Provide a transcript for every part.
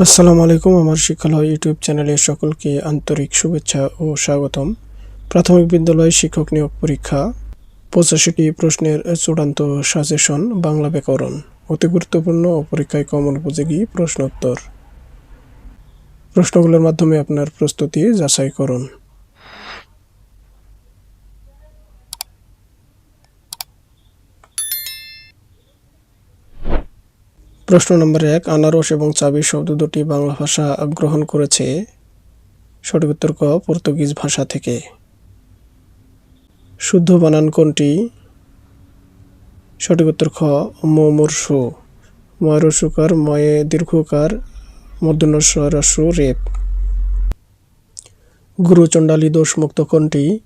আসসালামু আলাইকুম, আমার শিক্ষালয় ইউটিউব চ্যানেলে সকলকে আন্তরিক শুভেচ্ছা ও স্বাগতম। প্রাথমিক বিদ্যালয় শিক্ষক নিয়োগ পরীক্ষা, পঁচাশিটি প্রশ্নের চূড়ান্ত সাজেশন, বাংলা ব্যাকরণ, অতি গুরুত্বপূর্ণ ও পরীক্ষায় কমন উপযোগী প্রশ্নোত্তর। প্রশ্নগুলোর মাধ্যমে আপনার প্রস্তুতি যাচাই করুন। প্রশ্ন নম্বর এক, আনারস এবং চাবি শব্দ দুটি বাংলা ভাষা গ্রহণ করেছে। সঠিক উত্তর ক, পর্তুগিজ ভাষা থেকে। শুদ্ধ বানান কোনটি? সঠিক উত্তর খ মমর্ষু ময়রসুকার ময়ে দীর্ঘকার মধ্যনস্বরস্যু রেপ। গুরু চণ্ডালী দোষমুক্ত কোনটি?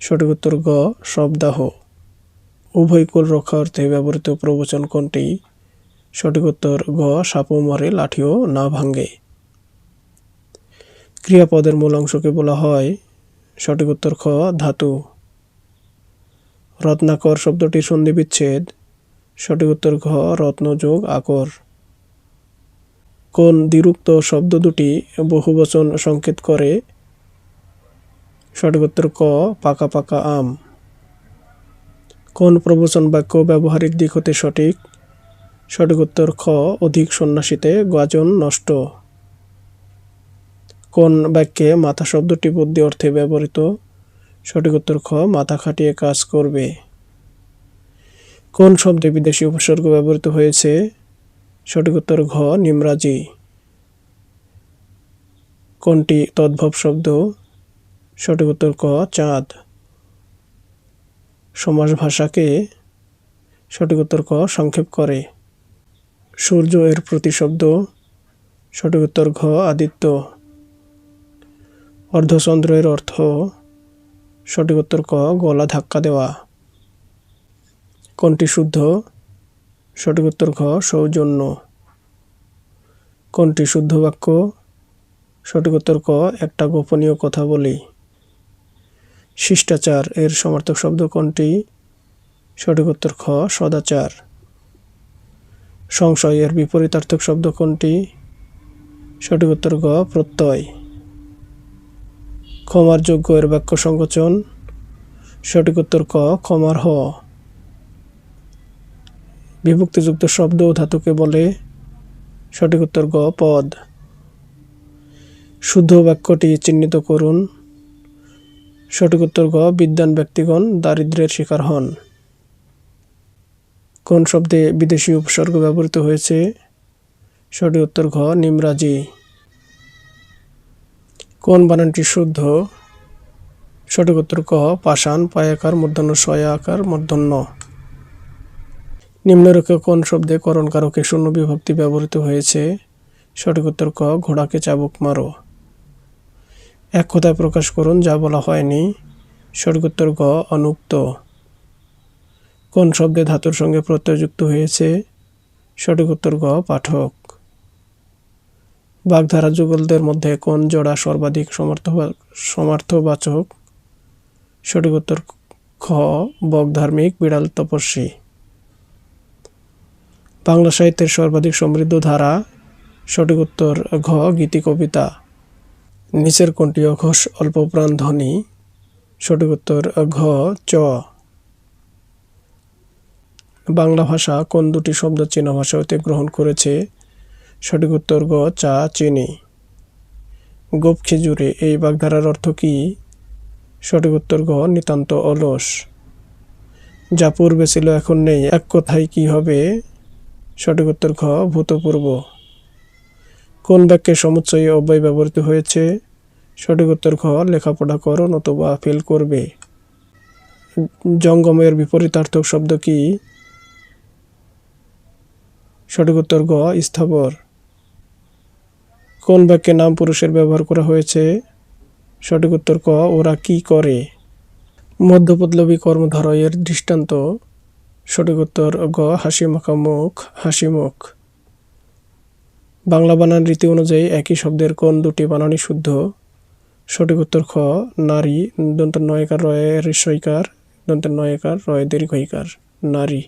সঠিক উত্তর গ, শবদাহ। উভয় কুল রক্ষা অর্থে ব্যবহৃত প্রবচন কোনটি? সঠিক উত্তর গ সাপও মরে, লাঠিও না ভাঙ্গে ক্রিয়াপদের মূল অংশকে বলা হয় সঠিক উত্তর, খ, ধাতু। রত্নাকর শব্দটির সন্ধি বিচ্ছেদ সঠিক উত্তর, ঘ রত্নযোগ আকর। কোন দ্বিরুক্ত শব্দ দুটি বহুবচন সংকেত করে? সঠিক উত্তর, ক, পাকা পাকা আম। কোন প্রবচন বাক্য ব্যবহারিক দিক হতে সঠিক? সঠিক উত্তর খ, অধিক সন্ন্যাসীতে গাজন নষ্ট। কোন বাক্যে মাথা শব্দটি বুদ্ধি অর্থে ব্যবহৃত? সঠিক উত্তর খ, মাথা খাটিয়ে কাজ করবে। কোন শব্দে বিদেশি উপসর্গ ব্যবহৃত হয়েছে? সঠিক উত্তর ঘ, নিমরাজি। কোনটি তদ্ভব শব্দ? সঠিক উত্তর ক, চাঁদ। সমাজ ভাষাকে সঠিক উত্তর ক, সংক্ষেপ করে। সূর্য এর প্রতিশব্দ সঠিক উত্তর ঘ, আদিত্য। অর্ধচন্দ্রের অর্থ সঠিক উত্তর ক, গলা ধাক্কা দেওয়া। কোনটি শুদ্ধ সঠিক উত্তর ঘ, সৌজন্য। কোনটি শুদ্ধ বাক্য সঠিক উত্তর ক, একটা গোপনীয় কথা বলি। শিষ্টাচার এর সমার্থক শব্দ কোনটি সঠিক উত্তর খ, সদাচার। সংশয় এর বিপরীতার্থক শব্দ কোনটি? সঠিক উত্তর গ, প্রত্যয়। ক্ষমার যোগ্য এর বাক্য সংকোচন। সঠিক উত্তর ক, ক্ষমার হ। বিভক্তিযুক্ত শব্দ ও ধাতুকে বলে সঠিক উত্তর গ, পদ। শুদ্ধ বাক্যটি চিহ্নিত করুন। সঠিক উত্তর গ বিদ্যান ব্যক্তিগণ দারিদ্র্যের শিকার হন। কোন শব্দে বিদেশি উপসর্গ ব্যবহৃত হয়েছে? সঠিক উত্তর ঘ, নিমরাজি। কোন বানানটি শুদ্ধ? সঠিক উত্তর ক, পাষাণ, পায়াকার, মূর্ধন্য সয়া আকার মূর্ধন্য। নিম্নরেখে কোন শব্দে করণ কারকে শূন্য বিভক্তি ব্যবহৃত হয়েছে? সঠিক উত্তর ক, ঘোড়াকে চাবুক মারো। এক কথায় প্রকাশ করুন, যা বলা হয়নি। সঠিক উত্তর গ অনুক্ত। কোন শব্দে ধাতুর সঙ্গে প্রত্যয়যুক্ত হয়েছে? সঠিক উত্তর গ, পাঠক। বাগধারা যুগলদের মধ্যে কোন জোড়া সর্বাধিক সমর্থ সমার্থবাচক? সঠিক উত্তর খ বকধার্মিক বিড়াল তপস্বী। বাংলা সাহিত্যের সর্বাধিক সমৃদ্ধ ধারা, সঠিক উত্তর ঘ, গীতি কবিতা। নিচের কোনটি অঘোষ অল্প প্রাণ ধ্বনি? সঠিক উত্তর ঘ, চ। বাংলা ভাষা কোন দুটি শব্দ চীনা ভাষা হতে গ্রহণ করেছে? সঠিক উত্তর গ, চা, চিনি। গোপ খেজুরে, এই বাগধারার অর্থ কি? সঠিক উত্তর গ, নিতান্ত অলস। যা পূর্বে ছিল, এখন নেই। এক কথায় কি হবে? সঠিক উত্তর ঘ, ভূতপূর্ব। কোন বাক্যে সমুচ্চয়ী অব্যয় ব্যবহৃত হয়েছে? সঠিক উত্তর ঘ, লেখাপড়া করো, নতুবা ফেল করবে। জঙ্গমের বিপরীতার্থক শব্দ কি? সঠিক উত্তর গ, স্থাবর। কোন বাক্যে নাম পুরুষের ব্যবহার করা হয়েছে? সঠিক উত্তর ক, ওরা কি করে? মধ্যপদলবী কর্মধারয়ের দৃষ্টান্ত। সঠিক উত্তর গ, হাসি মাখা মুখ, হাসি মুখ। বাংলা বানান রীতি অনুযায়ী একই শব্দের কোন দুটি বানানই শুদ্ধ? সঠিক উত্তর খ, নারী দন্ত নয়কার রয়ের সৈকার দন্ত নয়কার রয় দীর্ঘইকার, নারী।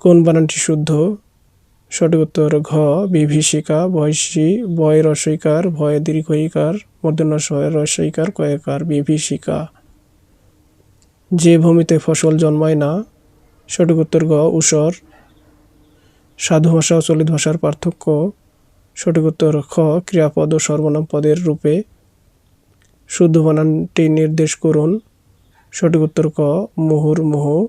কোন বানানটি শুদ্ধ? সঠিক উত্তর, ঘ, বিভীষিকা বয়সী বয় রসইকার, ভয় দীর্ঘইকার মূর্ধন্য স রসইকার, কয়কার, বিভীষিকা। যে ভূমিতে ফসল জন্মায় না, সঠিক উত্তর, ঘ, উসর। সাধু ভাষা ও চলিত ভাষার পার্থক্য। সঠিক উত্তর, খ, ক্রিয়াপদ ও সর্বনাম পদের রূপে। শুদ্ধ বানানটি নির্দেশ করুন। সঠিক উত্তর, ক, মুহুর্মুহ।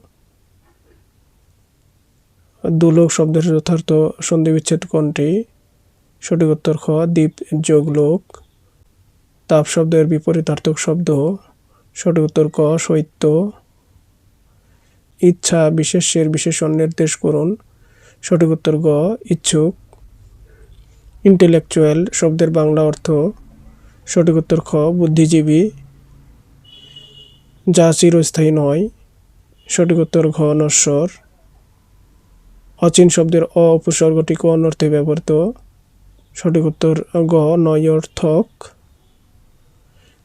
দুলোক শব্দের যথার্থ সন্ধি বিচ্ছেদ কোনটি? সঠিক উত্তর খ, দ্বীপ যোগলোক। তাপ শব্দের বিপরীতার্থক শব্দ। সঠিক উত্তর ক, শৈত্য। ইচ্ছা বিশেষের বিশেষণ নির্দেশ করুন। সঠিক উত্তর গ, ইচ্ছুক। ইন্টেলেকচুয়াল শব্দের বাংলা অর্থ। সঠিক উত্তর খ, বুদ্ধিজীবী। যা চিরস্থায়ী নয়। সঠিক উত্তর ঘ, নশ্বর। অচিন শব্দের অ উপসর্গটি কোন অর্থে ব্যবহৃত সঠিক উত্তর, গ, নয়র্থক।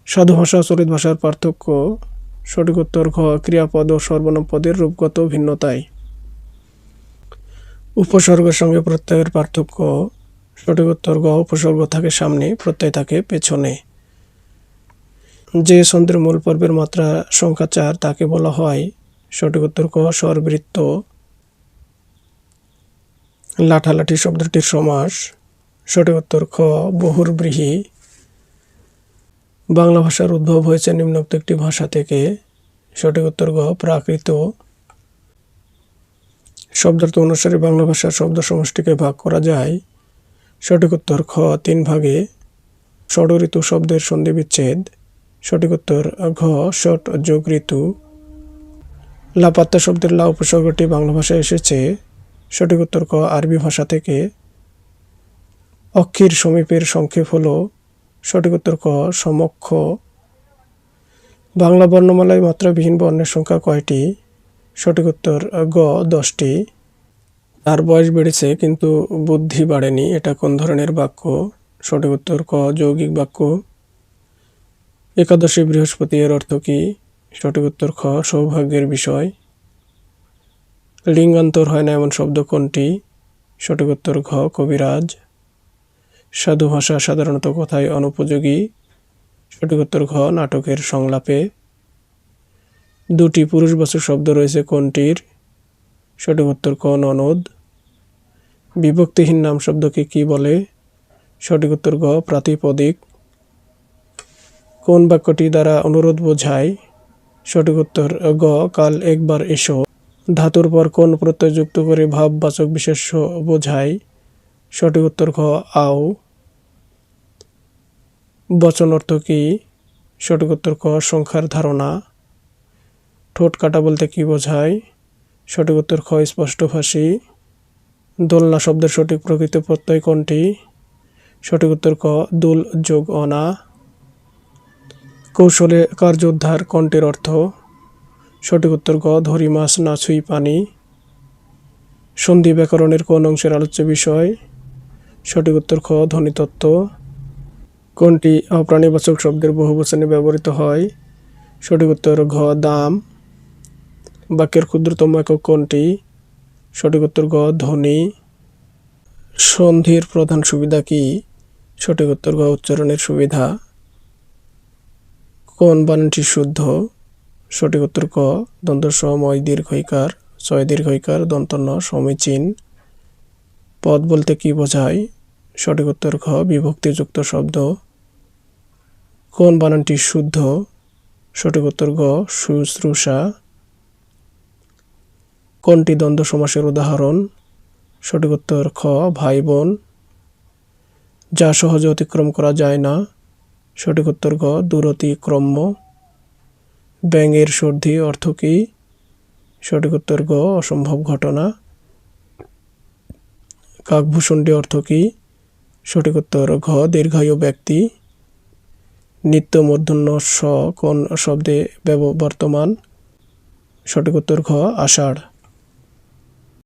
সাধু ভাষা, চলিত ভাষার পার্থক্য। সঠিক উত্তর, ঘ, ক্রিয়াপদ ও সর্বনাম পদের রূপগত ভিন্নতায়। উপসর্গের সঙ্গে প্রত্যয়ের পার্থক্য। সঠিক উত্তর, গ, উপসর্গ থাকে সামনে, প্রত্যয় থাকে পেছনে। যে ছন্দের মূল পর্বের মাত্রা সংখ্যা চার তাকে বলা হয়। সঠিক উত্তর, ক, স্বরবৃত্ত। লাঠালাঠি শব্দটির সমাস, সঠিক উত্তর খ, বহুর্ব্রীহি। বাংলা ভাষার উদ্ভব হয়েছে নিম্নোক্ত একটি ভাষা থেকে। সঠিক উত্তর গ, প্রাকৃত। শব্দার্থ অনুসারে বাংলা ভাষার শব্দ সমষ্টিকে ভাগ করা যায়। সঠিক উত্তর খ, তিন ভাগে। ষড় ঋতু শব্দের সন্ধি বিচ্ছেদ। সঠিক উত্তর ঘ, ষট যোগ ঋতু। লাপাত্তা শব্দের লা উপসর্গটি বাংলা ভাষায় এসেছে। সঠিক উত্তর ক। আরবি ভাষা থেকে অক্ষির সমীপের সংক্ষেপ হল সঠিক উত্তর ক, সমক্ষ। বাংলা বর্ণমালায় মাত্রাবিহীন বর্ণের সংখ্যা কয়টি? সঠিক উত্তর গ, দশটি। তার বয়স বেড়েছে, কিন্তু বুদ্ধি বাড়েনি। এটা কোন ধরনের বাক্য? সঠিক উত্তর ক, যৌগিক বাক্য। একাদশী বৃহস্পতি এর অর্থ কী? সঠিক উত্তর খ, সৌভাগ্যের বিষয়। লিঙ্গান্তর হয় না এমন শব্দ কোনটি? সঠিক উত্তর ঘ, কবিরাজ। সাধু ভাষা সাধারণত কথায় অনুপযোগী। সঠিক উত্তর ঘ, নাটকের সংলাপে। দুটি পুরুষবাচক শব্দ রয়েছে কোনটির? সঠিক উত্তর ক, ননদ। বিভক্তিহীন নাম শব্দকে কি বলে? সঠিক উত্তর প্রাতিপদিক। কোন বাক্যটি দ্বারা অনুরোধ বোঝায়? সঠিক উত্তর, গ, কাল একবার এসো। ধাতুর পর কোন প্রত্যয় যুক্ত করে ভাববাচক বিশেষ্য বোঝায়? সঠিক উত্তর খ, আও। বচন অর্থ কি? সঠিক উত্তর ক সংখ্যার ধারণা। ঠোঁট কাটা বলতে কি বোঝায়? সঠিক উত্তর খ স্পষ্টভাষী দোলনা শব্দের সঠিক প্রকৃত প্রত্যয় কোনটি? সঠিক উত্তর ক দুল, যোগ, অনা। কৌশলে কার্য উদ্ধার কণ্ঠের অর্থ? সঠিক উত্তর গ, ধরি মাছ না ছুঁই পানি। সন্ধি ব্যাকরণের কোন অংশের আলোচ্য বিষয়? সঠিক উত্তর খ ধ্বনিতত্ত্ব কোনটি অপ্রাণীবাচক শব্দের বহু বহুবচনে ব্যবহৃত হয়? সঠিক উত্তর ঘ, দাম। বাক্যের ক্ষুদ্রতম একক কোনটি? সঠিক উত্তর গ, ধ্বনি। সন্ধির প্রধান সুবিধা কি? সঠিক উত্তর গ, উচ্চারণের সুবিধা। কোন বানানটি শুদ্ধ? সঠিক উত্তর ক। দন্ত সময় দীর্ঘইকার, ছয় দীর্ঘইকার দন্তন্য সমীচীন। পদ বলতে কি বোঝায়? সঠিক উত্তর খ, বিভক্তিযুক্ত শব্দ। কোন বানানটি শুদ্ধ? সঠিক উত্তর গ, শুশ্রূষা। কোনটি দ্বন্দ্ব সমাসের উদাহরণ? সঠিক উত্তর খ ভাই বোন যা সহজে অতিক্রম করা যায় না। সঠিক উত্তর গ, দূরতিক্রম্য। ব্যাঙের সর্দি, অর্থ কী? সঠিক উত্তর গ, অসম্ভব ঘটনা। কাকভূষণ্ডী অর্থ কী? সঠিক উত্তর ঘ, দীর্ঘায়ু ব্যক্তি। নিত্য মূর্ধন্য স, কোন শব্দে বর্তমান। সঠিক উত্তর ঘ, আষাঢ়।